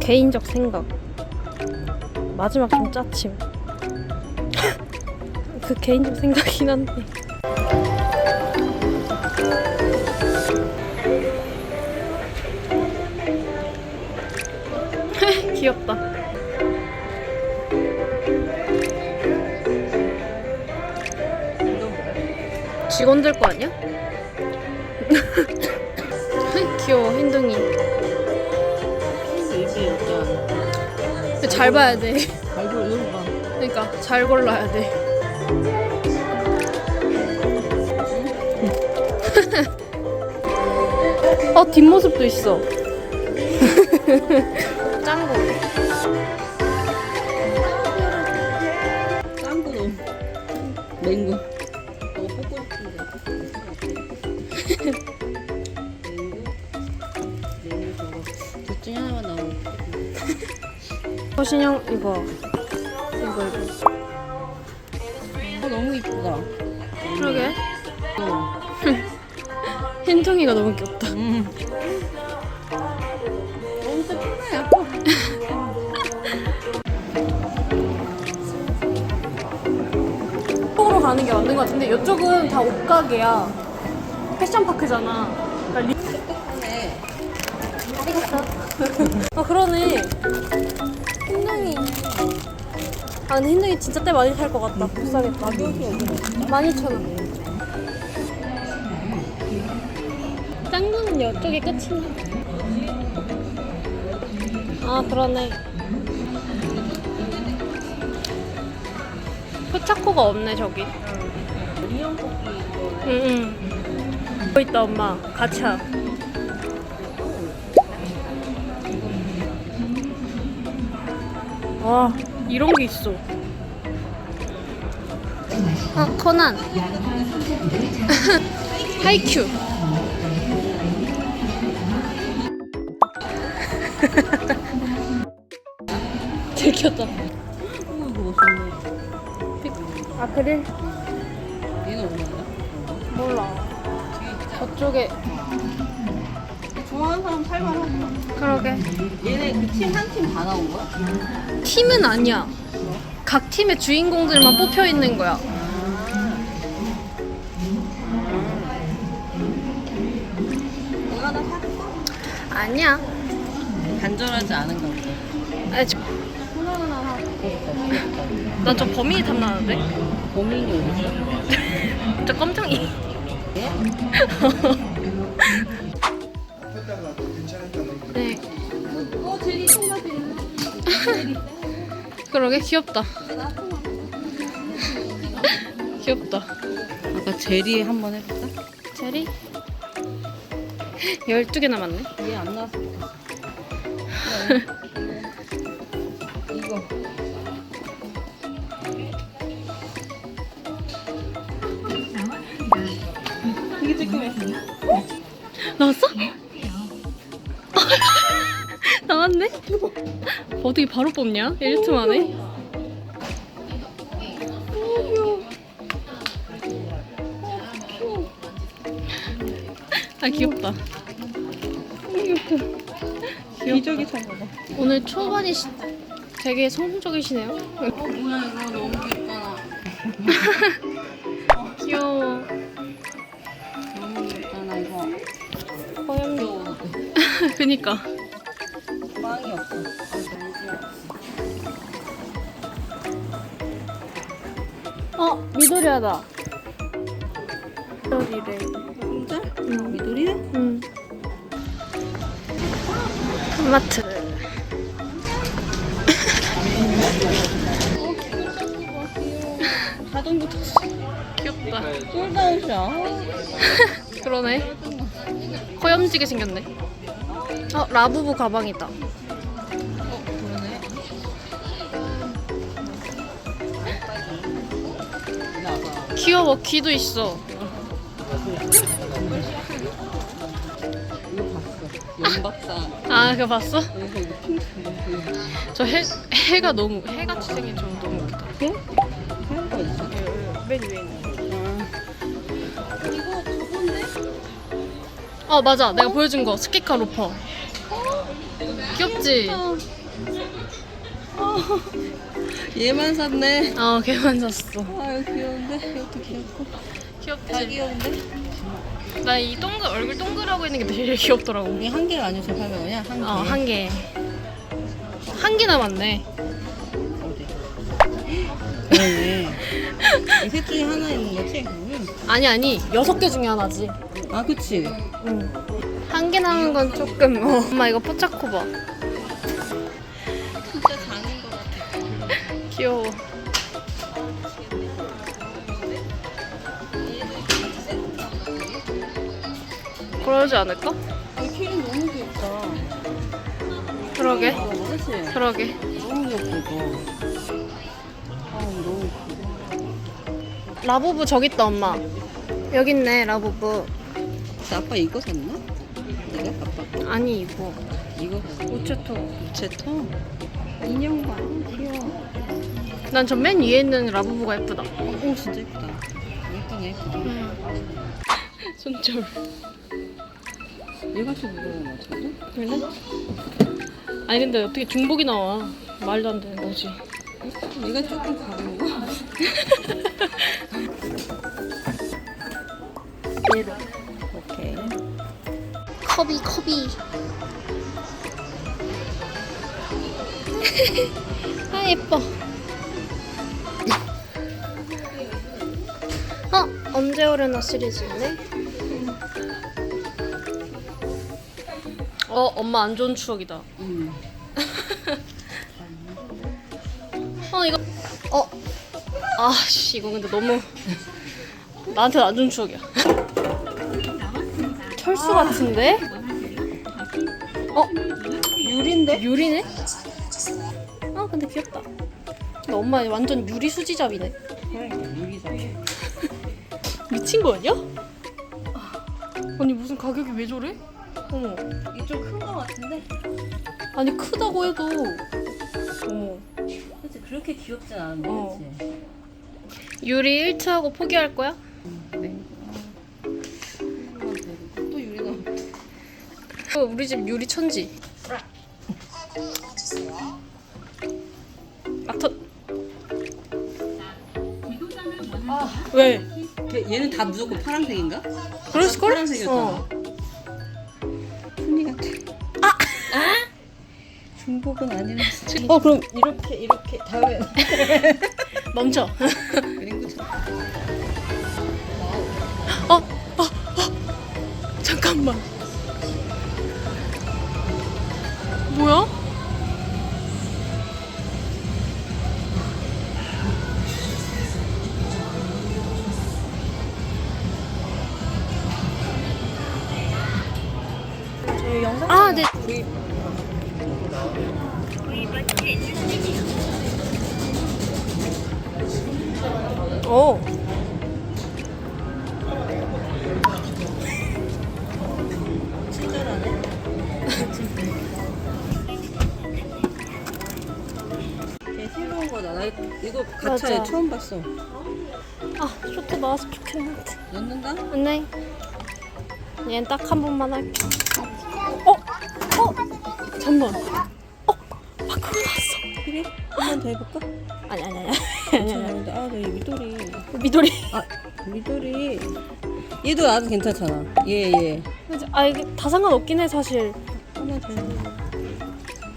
개인적 생각. 마지막 좀 짜침. 그 개인적 생각이긴 한데. 귀엽다. 직원들 거 아니야? 귀여워, 흰둥이. 잘 봐야 돼. 이런 거. 그러니까 잘 골라야 돼. 어 뒷모습도 있어. 짱구. 짱구. 맹구. 허신형 이거 이거 이거. 어, 너무 이쁘다. 그러게. 어. 흰둥이가 너무 귀엽다. 음. 너무 예쁘네. 이쪽으로 가는 게 맞는 것 같은데 이쪽은 다 옷가게야. 패션파크잖아. 그러니까 리... 네. 아 그러네. 아 근데 흰둥이 진짜 때 많이 살 것 같다. 못 사겠다. 12,000원. 짱구는 이쪽이 끝이네. 아 그러네. 포차코가 없네 저기. 응응. 뭐 있다 엄마. 가차. 와 이런 게 있어. 아 코난. 하이큐. 들켰다. 멋있네. 아크릴? 얘는 얼마야? 몰라. 저쪽에 좋아하는 사람 살만하다. 그러게. 얘네 그 팀 한 팀 다 나온 거야? 팀은 아니야. 각 팀의 주인공들만 뽑혀 있는 거야. 이거 하나 사? 아니야. 간절하지 않은가 보다. 아니, 저... 나저 범인이 탐나는데? 고민이 어딨어? 저 껌청이. 네. 그러게 귀엽다. 귀엽다. 아까 제리 한번 해볼까? 제리? 12개 남았네. 얘안 나왔어. 바로 뽑냐? 1트 만에? 아 귀엽다. 기저귀 사봐봐. 오늘 초반이 시- 되게 성공적이시네요. 어, 뭐야, 이거 너무 귀엽잖아. 귀여워. 너무 귀엽잖아, 이거. 고양이. 귀여워. 그니까. 어 미도리하다. 미도리래. 진짜? 응. 미도리야? 응. 마트. 자전거 탔어. 귀엽다. 솔다운이야. 그러네. 허염지게 생겼네. 어 라부부 가방이다. 귀여워 귀도 있어. 연박사. 아 그거 봤어? 저 해 해가 너무 해같이 생긴 저 너무 웃기다. 응? 거? 맨 위에 있는. 아. 이거 저건데? 어 맞아 내가 보여준 거 스키카 로퍼. 귀엽지? 얘만 샀네. 어 걔만 샀어. 아, 이거 귀여운데? 이것도 귀엽고. 다 귀엽지? 귀여운데? 나 이 동글 얼굴 동글하고 있는 게 되게 귀엽더라고. 우리 한 개가 아니고 800원이야? 한 개? 어 한 개. 한 개 남았네. 어디? 그러네. 이셋 중에 하나 있는 거지? 응. 아니 아니 여섯 개 중에 하나지. 아, 그치? 응. 한 개 남은 건 조금. 어. 엄마 이거 포차코바. 귀여워. 그러지 않을까? 이 키링 너무 귀엽다. 그러게. 어, 그치? 그러게. 너무 귀엽다, 이거. 아, 너무 귀여워. 라부부 저기 있다 엄마. 여기 있네 라부부. 근데 아빠 이거 샀나? 내가? 아빠 아니 이거. 이거? 우체토. 제터? 인형 봐. 난저맨 위에 있는 라부부가 예쁘다. 오, 진짜 예쁘다. 예쁘네, 예쁘다. 손절. 얘같이 무거워, 맞춰도? 그래? 아니 근데 어떻게 중복이 나와? 말도 안 되는 거지. 얘가 조금 가벼운 거? 얘로. 오케이. 커비 커비. 아 예뻐. 언제 오려나 시리즈네. 어 엄마 안 좋은 추억이다. 응. 어 이거 어 아 씨 이거 근데 너무 나한테 안 좋은 추억이야. 철수 같은데? 어 유리인데? 유리네? 아 근데 귀엽다. 근데 엄마 완전 유리 수지잡이네. 그러니까 유리다. 미친 거 아니야? 아니 무슨 가격이 왜 저래? 어머 이 좀 큰 거 같은데? 아니 크다고 해도 어머 그치 그렇게 귀엽진 않은데 어. 그치? 유리 1트하고 포기할 거야? 네. 또 유리 나왔 어, 우리 집 유리 천지. 막터. 아, 왜? 얘는 다 무조건 파란색인가? 그럴걸? 파란색이었잖아. 어. 순이 같아. 아! 중복은 아니라서. 어 그럼 이렇게 이렇게 다음에 멈춰. 오. 친절하네. 걔 새로운 거다. 나 이거 가차에 맞아. 처음 봤어. 아, 쇼트 나왔으면 좋겠는데. 넣는다? 안녕. 얘는 딱 한 번만 할게. 어? 어? 잠만. 더 해볼까? 아니, 아니, 아니. 아니, 아니. 괜찮은데. 아, 네, 미도리. 미도리. 아, 미도리. 얘도 나도 괜찮잖아. 얘, 얘. 그치? 아, 이게 다 상관없긴 해, 사실. 하나 더.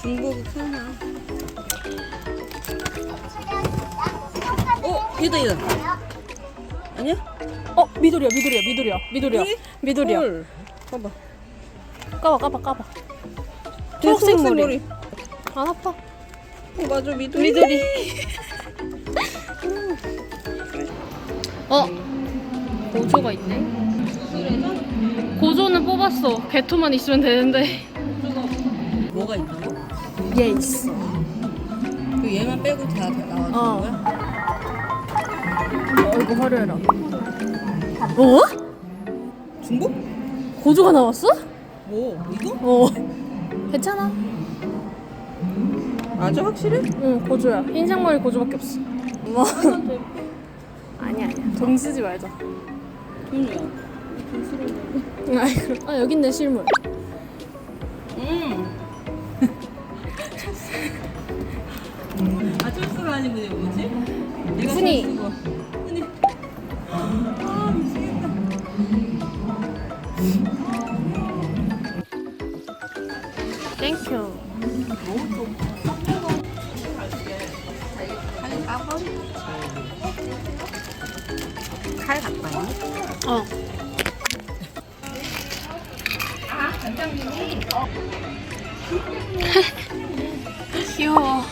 중복 하나. 어, 얘다, 얘다. 아니야? 어 미돌이야 미돌이야 미돌이야 미돌이? 미돌이야 헐. 봐봐. 까봐 까봐 까봐 초록색 머리. 안 아파 어, 맞아, 미돌이. 미돌이 어 고조가 있네 고조는 뽑았어 개토만 있으면 되는데 뭐가 있다고? 얘 있어 그 얘만 빼고 다 나와주는 어. 거야? 어 이거 화려해라 어? 중복? 고조가 나왔어? 뭐, 이거? 어 괜찮아 맞아, 확실해? 응 고조야 흰색 머리 고조밖에 없어 뭐 아니야 아니야 돈 쓰지 말자 돈이야. 응, 아이 그럼 아 여기 있네 실물 음. 아, 철수가 아니고 얘 뭐지? 내가 훈이. 훈이. 칼 갖고 왔니? 어. 귀여워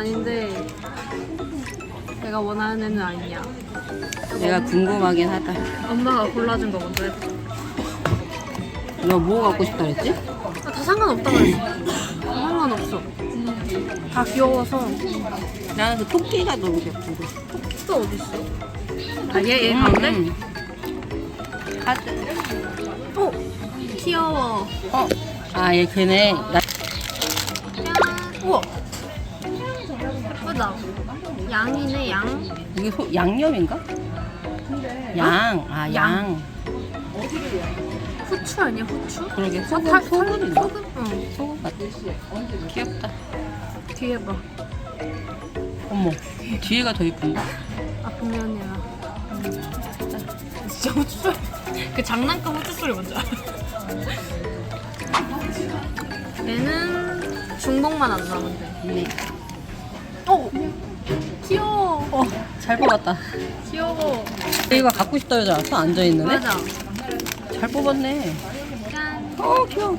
아닌데 내가 원하는 애는 아니야. 내가 궁금하긴 하다. 엄마가 골라준 거 먼저 해봐. 너 뭐 갖고 싶다 그랬지? 아, 다 상관없다 그랬어. 다 상관없어. 다 귀여워서. 나는 그 토끼가 너무. 또 어디 있어? 아 얘얘 가운데? 음. 카드. 어 귀여워. 어. 아, 얘 걔네. 나 짠. 우와. 양이네 양. 이게 소, 양념인가? 양. 아, 양. 후추 아니야 후추? 그러게. 살- 소금, 살- 소금인가? 소금? 응. 소금 같아. 귀엽다. 뒤에 봐. 어머. 뒤에가 더 이쁜데? 아 분면이야. 진짜 후추 소리. 그 장난감 후추 소리 뭔지 알아? 얘는 중복만 안 돼. 네. 잘 뽑았다. 귀여워. 얘가 갖고 싶다 하지 않았어? 앉아 있는 애? 맞아. 잘 뽑았네. 짠. 어, 귀여워.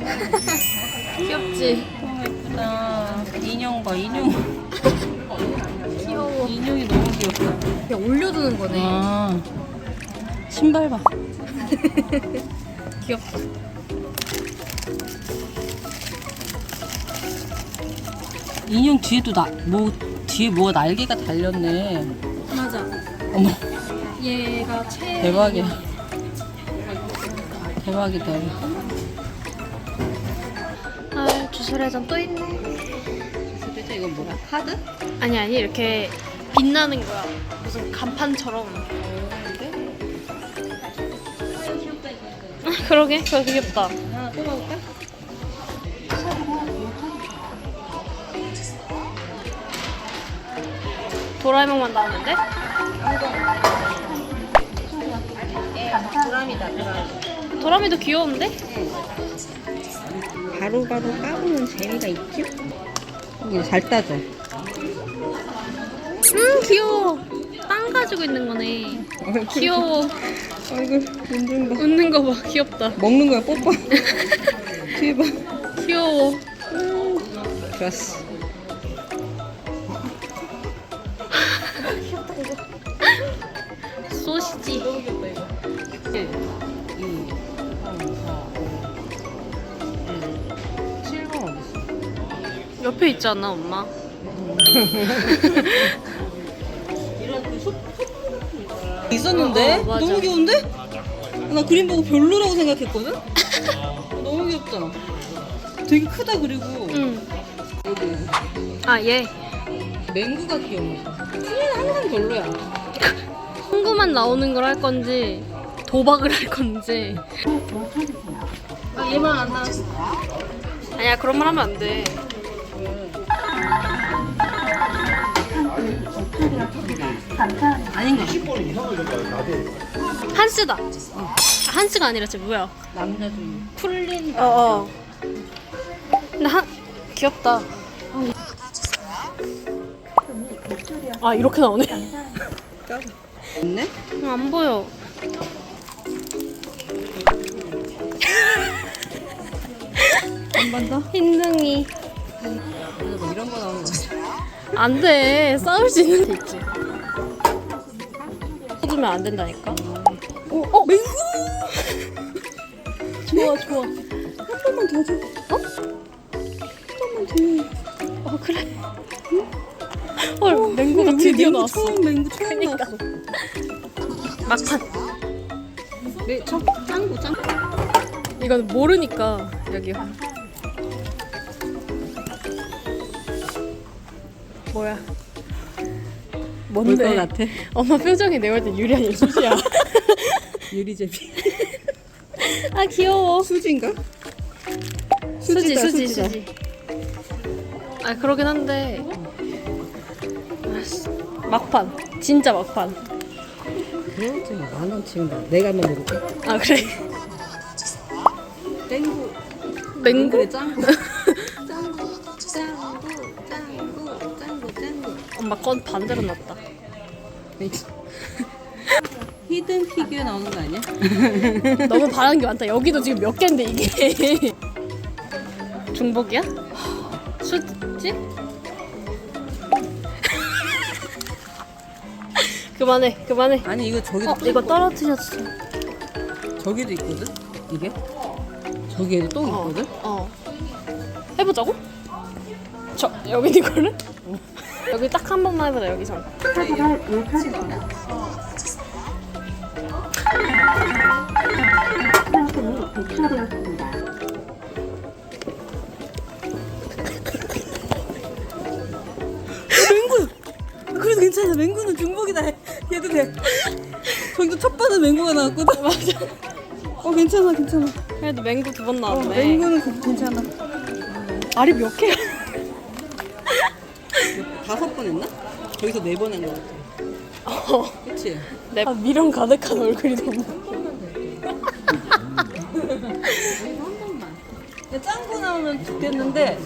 귀엽지? 어, 예쁘다. 인형 봐, 인형. 귀여워. 인형이 너무 귀엽다. 그냥 올려두는 거네. 아, 신발 봐. 귀엽다. 인형 뒤에도 나, 뭐, 뒤에 뭐가 날개가 달렸네. 맞아. 어머, 얘가 최. 대박이야. 대박이다. 아 주술회전 또 있네. 도대체 이건 뭐야? 카드? 아니 아니 이렇게 빛나는 거야. 무슨 간판처럼. 아, 그러게 그거 귀엽다. 도라에몽만 나오는데? 도람이다, 도람. 도라미도 귀여운데? 바로바로 까보는 재미가 있죠? 이거 잘 따져. 음 귀여워. 빵 가지고 있는 거네. 귀여워. 아이고, 눈좀 봐. 웃는 거 봐. 귀엽다. 먹는 거야, 뽀뽀. 뒤에 봐. 귀여워. 좋았어. 옆에 있잖아 엄마. 있었는데? 어, 어, 맞아. 너무 귀여운데? 나 그림 보고 별로라고 생각했거든? 너무 귀엽다. 되게 크다 그리고 응. 여기 아 얘. 맹구가 귀여워. 수는 항상 별로야. 친구만 나오는 걸 할 건지 도박을 할 건지. 아 얘만 안 나왔어. 아니야 그런 말 하면 안 돼. 아닌가? 한스다. 아, 한스가 아니라 쟤 뭐야? 남자 중에. 풀린. 어 어. 근데 한 귀엽다. 아 이렇게 나오네. 있네? 어, 안 보여. 한 번 더? 흰둥이. 뭐 이런 거 나오는 거안 돼. 싸울 수 있는 데 있지. 해주면 안 된다니까. 어, 어, 맹구! 좋아 좋아. 한 번만 더 줘. 어? 한 번만 더. 어 그래. 헐 맹구가 드디어 맹구 나왔어. 처음 맹구 처음 그니까. 나왔어. 막판. 네, 저 짱구 짱구. 이건 모르니까 여기요. 뭐야? 뭔데? 뭘것 같아? 엄마 표정이 내가 볼때 유리한이 수지야. 유리제비. 아 귀여워. 수지인가? 수지 수지다, 수지 수지다. 수지. 아 그러긴 한데. 아씨, 막판. 진짜 막판. 그래? 지금 만원 치운다. 내가 한번 해볼게. 아 그래. 땡구. 맹구? 짱구. 짱구, 짱구, 짱구, 짱구, 짱구. 엄마 건 반대로 났다. 히든 피규어 나오는 거 아니야? 너무 바라는 게 많다. 여기도 지금 몇 개인데 이게. 중복이야? 수지? 그만해, 그만해. 아니 이거 저기도 어, 또 이거 있고, 떨어뜨렸어. 저기도 있거든. 이게 저기에도 또 어, 있거든. 어. 해보자고? 저 여기 있는 거를? 여기 딱 한 번만 해보자 여기서. 배출되었습니다. 그래도 괜찮아. 맹구는 중복이다. 얘도 돼. 저기도 첫 번째 맹구가 나왔거든. 맞아. 어 괜찮아 괜찮아. 그래도 맹구 두번 어, 나왔네. 맹구는 그- 괜찮아. 알이 몇 개야? 다섯 번 했나? 저기서 네 번한거 같아. 어. 그치? 내 아, 미련 가득한 얼굴이 너무. 야, 짱구 나오면 좋겠는데.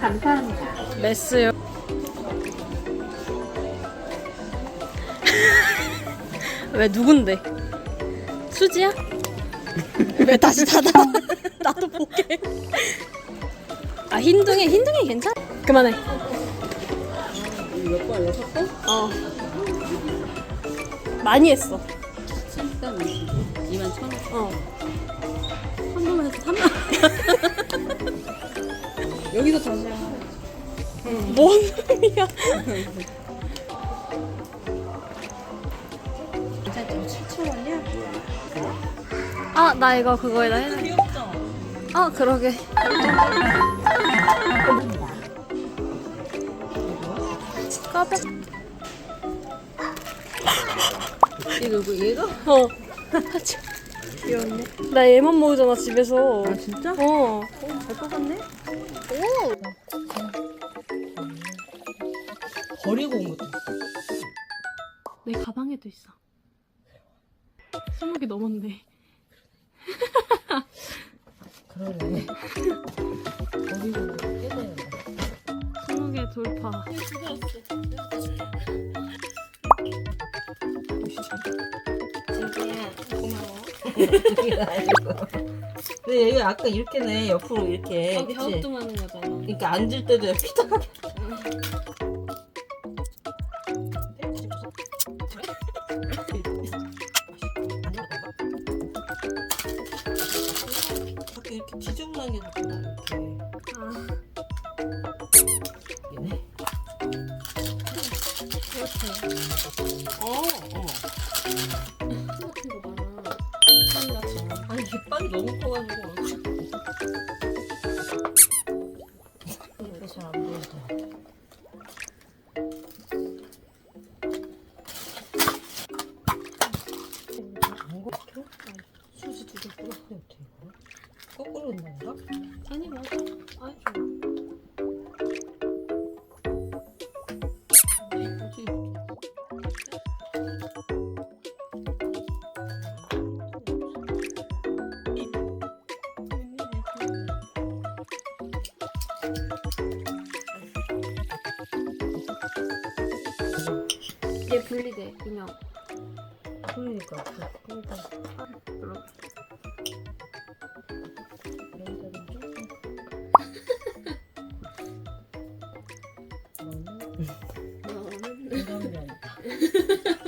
감사합니다. 메스요. 왜 누군데? 수지야? 왜 다시 닫아? 나도 보게. 아 흰둥이 흰둥이 괜찮아? 그만해. 몇 번? 여섯 번? 어. 많이 했어. 7단 2만 천 원. 어. 한 번만 해서 3만 여기서 다시 뭔 소리야? 아나 이거 그거에다 해. 귀엽다. 아 그러게. 까백. 얘 누구? 얘가? 어. 귀여웠네. 나 얘만 모으잖아 집에서. 아 진짜? 어. 잘 뽑았네? 오. 버리고 온 것도 있어. 내 가방에도 있어. 스무 개 넘었네. 그러네. 것도 꽤 되는데. 스무 개 돌파. 근데 얘가 아까 이렇게네 옆으로 이렇게 어, 그치? 갸우뚱하는 거잖아. 그러니까 앉을 때도 피딱하 아니 맞아. 아니 좋아. 얘 분리돼, 인형. 그러니까. 그러니까. ハハハハ!